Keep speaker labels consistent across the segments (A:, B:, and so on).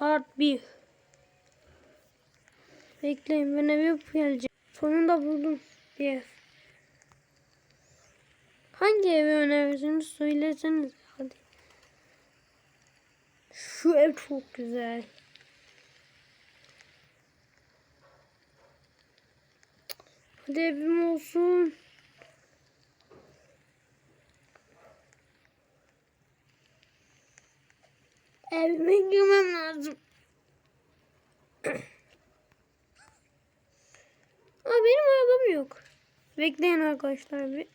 A: Part 1 Bekleyin ben ev yapıp geleceğim. Sonunda buldum bir ev. Hangi evi önerirsiniz söyleseniz hadi. Şu ev çok güzel. Hadi evim olsun. Evime girmem lazım. Aa, benim arabam yok. Bekleyin arkadaşlar bir.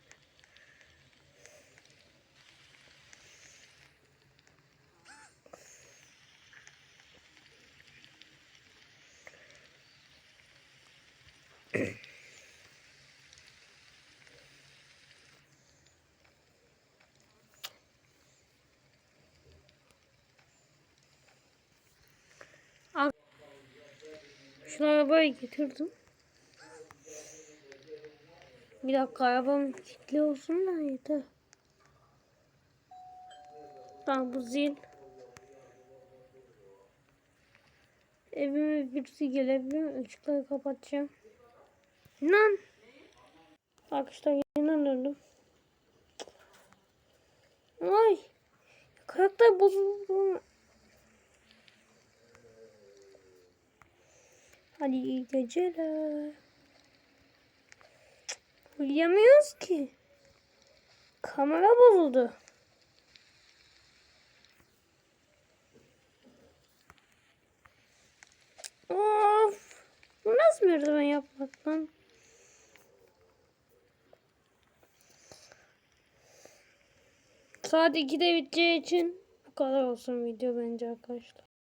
A: Şu arabayı getirdim. Bir dakika arabam kilitli olsun da yeter. Tamam bu zil. Evime birisi gelebilir. Işıkları kapatacağım. Lan. Arkadaşlar yeniden döndüm. Ay. Karakter bozuldu. Hadi iyi geceler. Uyuyamıyoruz ki. Kamera bozuldu. Of. Bu nasıl merdiven yapmak lan? Saat 2'de biteceği için bu kadar olsun video bence arkadaşlar.